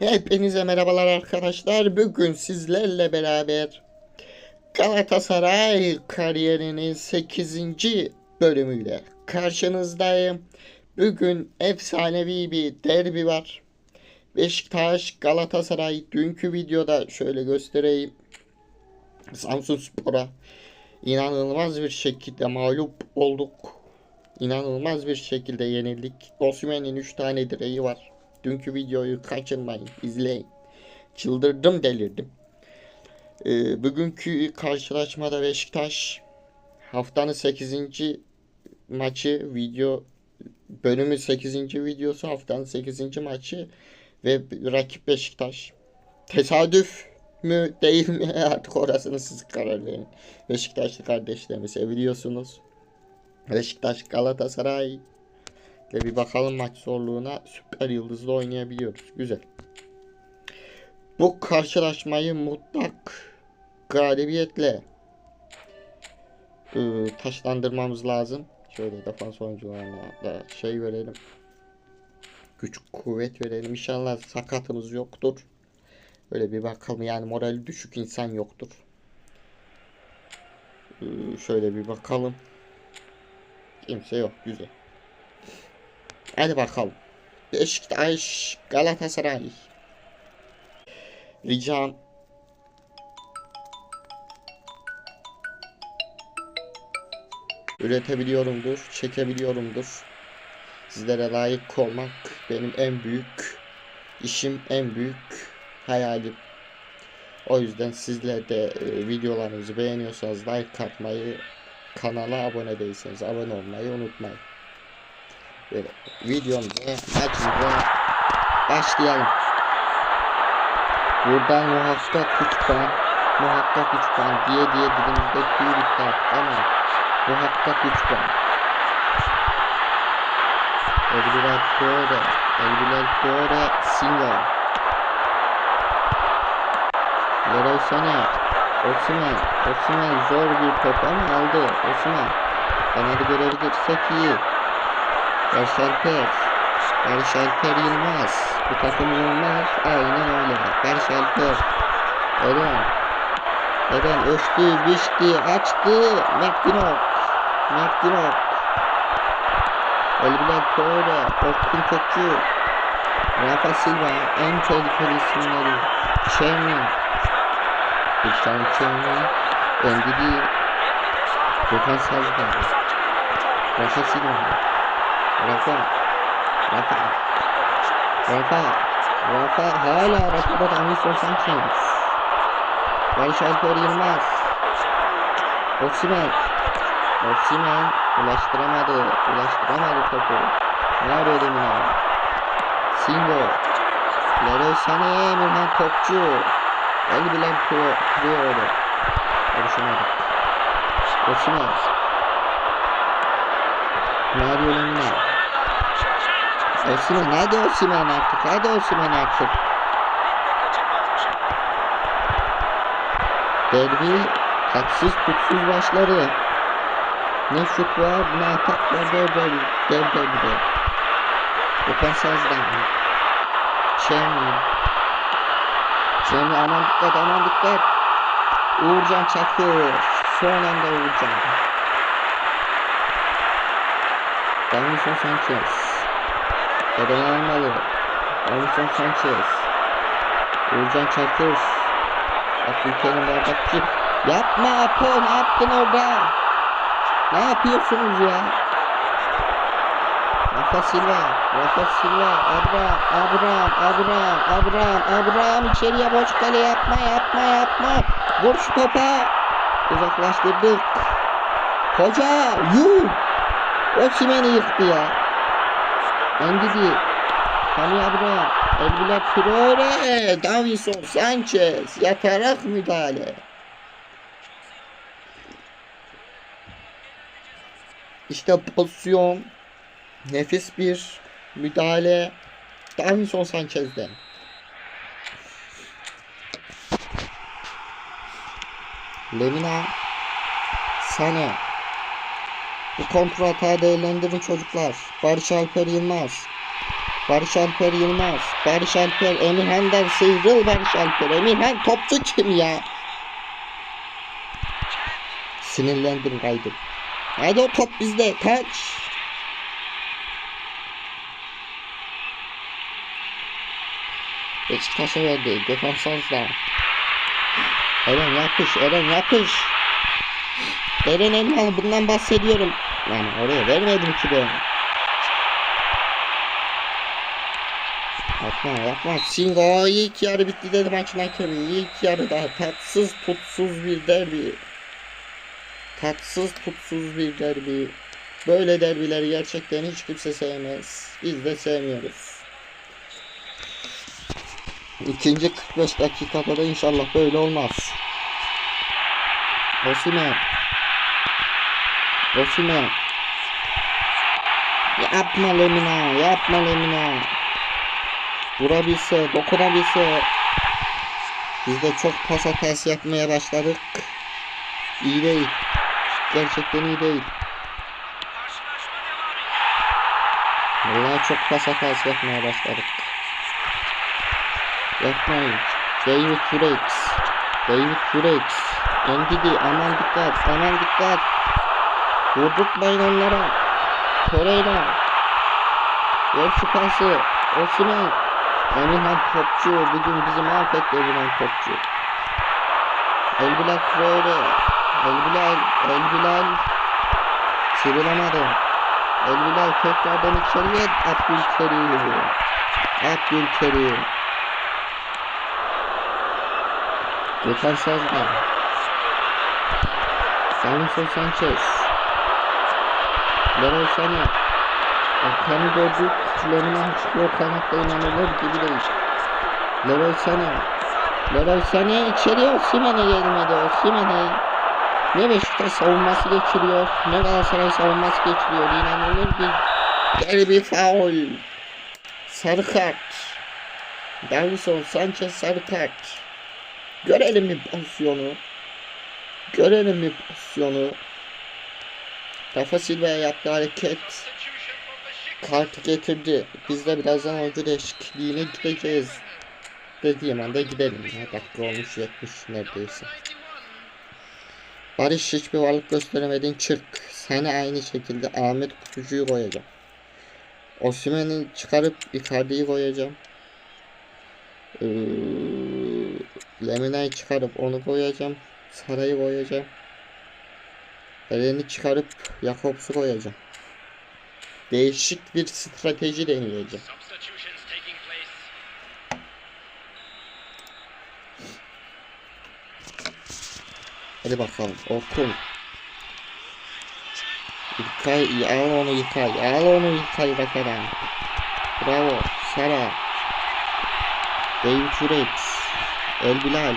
Hepinize merhabalar arkadaşlar. Bugün sizlerle beraber Galatasaray kariyerinin 8. bölümüyle karşınızdayım. Bugün efsanevi bir derbi var. Beşiktaş Galatasaray dünkü videoda şöyle göstereyim. Samsun Spor'a inanılmaz bir şekilde mağlup olduk. İnanılmaz bir şekilde yenildik. Osimhen'in 3 tane direği var. Dünkü videoyu kaçırmayın, izleyin. Çıldırdım, delirdim. Ee, bugünkü karşılaşmada Beşiktaş haftanın 8. maçı video bölümü 8. videosu haftanın 8. maçı ve rakip Beşiktaş. Tesadüf mü değil mi artık orasını siz karar verin. Beşiktaşlı kardeşlerimi seviliyorsunuz. Beşiktaş Galatasaray ile bir bakalım maç zorluğuna süper yıldızla oynayabiliyoruz. Güzel. Bu karşılaşmayı mutlak galibiyetle ıı, taşlandırmamız lazım. Şöyle defans oyuncularına da şey verelim. Güç kuvvet verelim. İnşallah sakatımız yoktur. Öyle bir bakalım yani morali düşük insan yoktur. Iı, şöyle bir bakalım. Kimse yok. Güzel. Hadi bakalım. Beşiktaş Galatasaray. Ricam üretebiliyorumdur, çekebiliyorumdur. Sizlere layık olmak benim en büyük işim, en büyük hayalim. O yüzden sizler de e, videolarınızı beğeniyorsanız like atmayı, kanala abone değilseniz abone olmayı unutmayın. Böyle videomuza, maçımıza başlayalım. Buradan muhakkak 3 puan, muhakkak 3 puan diye diye dilimizde tüy artık ama muhakkak 3 puan. Elbilal Fiore, Elbilal Fiore, Singo. Leroy Sané, Osimhen, Osimhen zor bir top ama aldı. Osimhen. Kanadı görebilirsek iyi. Barış Alper. Barış Alper Yılmaz. Bu takım Yılmaz. Aynen öyle. Barış Alper. Eren. Eren ölçtü, biçti, açtı. McDinok. McDinok. Elbilal Toure. Orkun Kökçü. Rafa Silva. En tehlikeli isimleri. Çemin. Christian Çemin. Endidi. Gökhan Sazgar. Rafa Silva. Rafa. Rafa. Rafa. Rafa. Hala Rafa'da Davinson Sanchez. Barış Alper Yılmaz. Osimhen. Osimhen ulaştıramadı. Ulaştıramadı topu. Mario Lemina. Singo. Leroy Sané. Mirhan Topçu. El bilen. Prioro. Barışamadı. Osimhen. Mario Lemina. Osimhen hadi Osimhen artık hadi Osimhen artık. Derbi tatsız tutsuz başladı. Ne şut var ne atak var dev dev dev dev dev. Okan Sazdan. Çemi. Çemi aman dikkat aman dikkat. Uğurcan Çakır. Son anda Uğurcan. Davinson Sanchez. Eren Almalı. Davinson Sanchez. Uğurcan Çakır. Abdülkerim Bardakçı. Yapma Apo ne yaptın orada? Ne yapıyorsunuz ya? Rafa Silva, Rafa Silva, Abraham, Abraham, Abraham, Abraham, Abraham içeriye boş kale yapma, yapma, yapma. Vur şu topa. Uzaklaştırdık. Hoca, yuh. Osimhen'i yıktı ya. Endidi, Sami Abraham, Elbilal Fiore, Davinson Sanchez yatarak müdahale. İşte pozisyon. Nefis bir müdahale. Davinson Sanchez'den. Lemina Sané Bu kontra hata değerlendirin çocuklar. Barış Alper Yılmaz. Barış Alper Yılmaz. Barış Alper Emirhan'dan sıyrıl Barış Alper. Emirhan topçu kim ya? Sinirlendim kaydım. Hadi o top bizde. Kaç. Beşiktaş'a verdi. Sazda. Eren yapış. Eren yapış. Eren Elmalı bundan bahsediyorum. Yani oraya vermedim ki ben. Yapma yapma. Singo ilk yarı bitti dedi maçın hakemi. İlk yarı daha tatsız tutsuz bir derbi. Tatsız tutsuz bir derbi. Böyle derbileri gerçekten hiç kimse sevmez. Biz de sevmiyoruz. İkinci 45 dakikada da inşallah böyle olmaz. Osimhen. Osimhen. Yapma Lemina, yapma Lemina. Vurabilse, dokunabilse. Biz de çok pas hatası yapmaya başladık. İyi değil. Gerçekten iyi değil. Vallahi çok pas hatası yapmaya başladık. Yapmayın. David Furex. David Furex. Endidi aman dikkat aman dikkat. Vurdurtmayın onlara. Torreira. Ver şu pası. Osimhen. Emirhan topçu. Bugün bizi mahvetti Emirhan topçu. Elbilal Traore. Elbilal. Elbilal. Sıyrılamadı. Elbilal tekrardan içeriye. Abdülkerim. Abdülkerim. Gökhan Sazda. Samuel Sanchez. Leroy Sané. Okan'ı gördük. Lemina çıkıyor kanatta inanılır gibi değil. Leroy Sané. Leroy Sané içeriye Osimhen'e gelmedi. Osimhen'e ne Beşiktaş savunması geçiriyor ne Galatasaray savunması geçiriyor. İnanılır bir derbi faul. Sarı kart. Davison Sanchez sarı kart. Görelim bir pozisyonu. Görelim bir pozisyonu. Rafa Silva'ya yaptığı hareket kartı getirdi. Biz de birazdan oyuncu değişikliğine gideceğiz. Dediğim anda gidelim. Ya, dakika olmuş 70 neredeyse. Barış hiçbir varlık gösteremedin çık. Seni aynı şekilde Ahmet Kutucu'yu koyacağım. Osimhen'i çıkarıp Icardi'yi koyacağım. Ee, Lemina'yı çıkarıp onu koyacağım. Saray'ı koyacağım. Eren'i çıkarıp Jakobs'u koyacağım. Değişik bir strateji deneyeceğim. Hadi bakalım. Okun. İlkay, al onu İlkay. Al onu İlkay bakalım. Bravo. Sara. David Furex. El Bilal.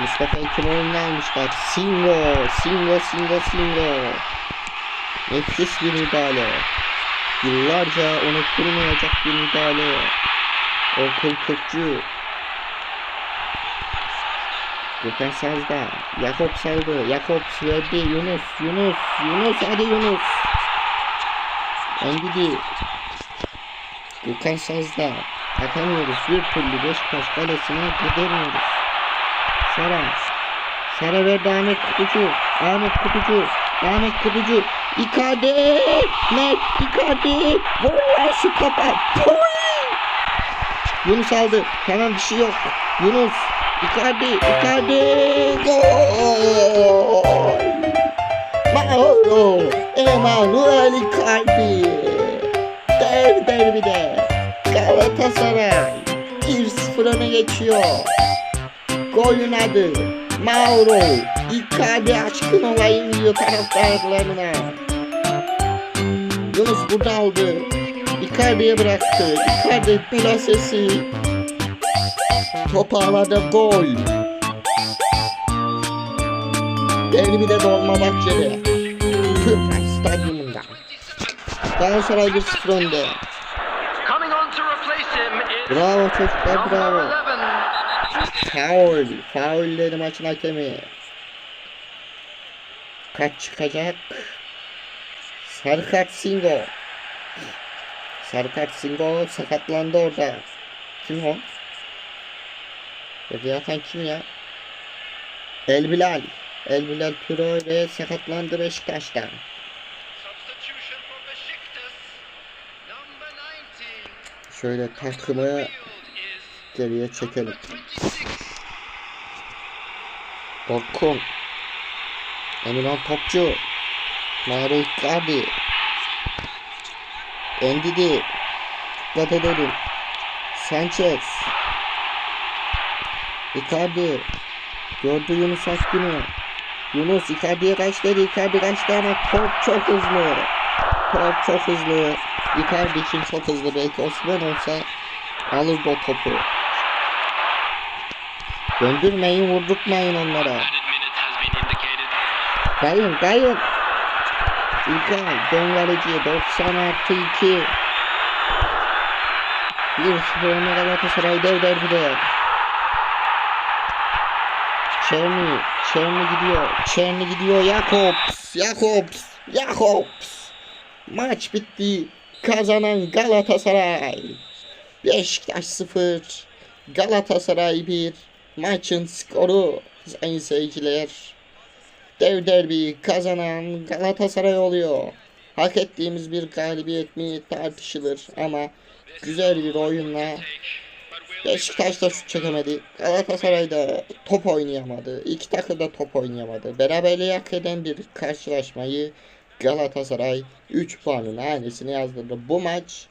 Mustafa Ekim oyununu almışlar. Singo. Singo, Singo, Singo. Nefis bir müdahale. Yıllarca unutulmayacak bir müdahale. Okul Kırkçı. Gökhan Sazda. Yakup saldı. Yakup verdi. Yunus. Yunus. Yunus. Hadi Yunus. Endidi. Gökhan Sazda. Atamıyoruz. Bir türlü Beşiktaş kalesine gidemiyoruz. Sara. Sara verdi Ahmet Kutucu. Ahmet Kutucu. Ahmet Kutucu. Icardi. Mert Icardi. Lan şu. Puy! Yunus aldı. Tamam bir şey yok. Yunus. Icardi. Icardi. Gol. Mauro. Emanuel Icardi. Der derbide. Galatasaray. 1-0 öne geçiyor. Golün adı. Mauro. Icardi aşkın olayım diyor taraftarlarına. Yunus burada aldı. Icardi'ye bıraktı. Icardi plasesi. Top ağlarda gol. Derbide Dolmabahçe'de. Kıbrıs Stadyumunda. Galatasaray 1-0 önde. Bravo çocuklar bravo. 11. Faul. Faul dedi maçın hakemi. Kaç çıkacak? Sarı kart Singo. Sarı kart Singo sakatlandı orada. Kim o? Yatan kim ya? El Bilal. El Bilal Püroyle sakatlandı Beşiktaş'ta. Substitution for Besiktas. Number 19. Şöyle takımı geriye çekelim. number 26. Orkun. Emirhan Topçu. Mauro Icardi. Endidi. Dikkat edelim. Sanchez. Icardi. Gördü Yunus Akgün'ü. Yunus Icardi'ye kaçtı. Icardi kaçtı ama top çok hızlı. Top çok hızlı. Icardi için çok hızlı. Belki Osman olsa alırdı o topu. Döndürmeyin, vurdurtmayın onlara. Kayın kayın. İlkay dön kaleci 90 artı 2. 1-0 öne Galatasaray dev derbide. Çerni, Çerni gidiyor. Çerni gidiyor. Jakobs, Jakobs, Jakobs. Maç bitti. Kazanan Galatasaray. Beşiktaş 0. Galatasaray 1. Maçın skoru sayın seyirciler. Dev derbi kazanan Galatasaray oluyor. Hak ettiğimiz bir galibiyet mi tartışılır ama güzel bir oyunla Beşiktaş da şut çekemedi. Galatasaray da top oynayamadı. İki takım da top oynayamadı. Beraberliği hak eden bir karşılaşmayı Galatasaray 3 puanın hanesine yazdırdı. Bu maç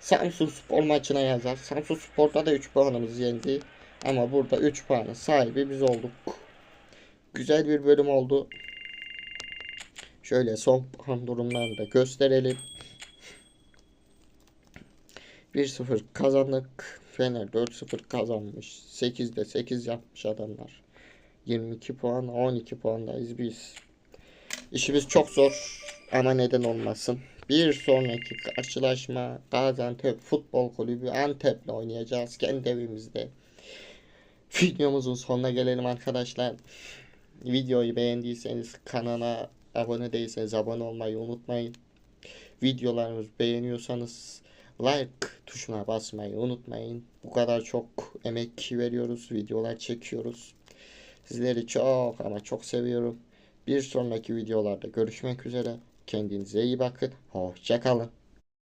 Samsun Spor maçına yazar. Samsun Spor'da da 3 puanımız yendi. Ama burada 3 puanın sahibi biz olduk. Güzel bir bölüm oldu. Şöyle son puan durumlarını da gösterelim. 1-0 kazandık. Fener 4-0 kazanmış. 8'de 8 yapmış adamlar. 22 puan 12 puandayız biz. İşimiz çok zor ama neden olmasın. Bir sonraki karşılaşma Gaziantep Futbol Kulübü Antep'le oynayacağız kendi evimizde. Videomuzun sonuna gelelim arkadaşlar. Videoyu beğendiyseniz kanala abone değilseniz abone olmayı unutmayın. Videolarımızı beğeniyorsanız like tuşuna basmayı unutmayın. Bu kadar çok emek veriyoruz, videolar çekiyoruz. Sizleri çok ama çok seviyorum. Bir sonraki videolarda görüşmek üzere. Kendinize iyi bakın. Hoşçakalın.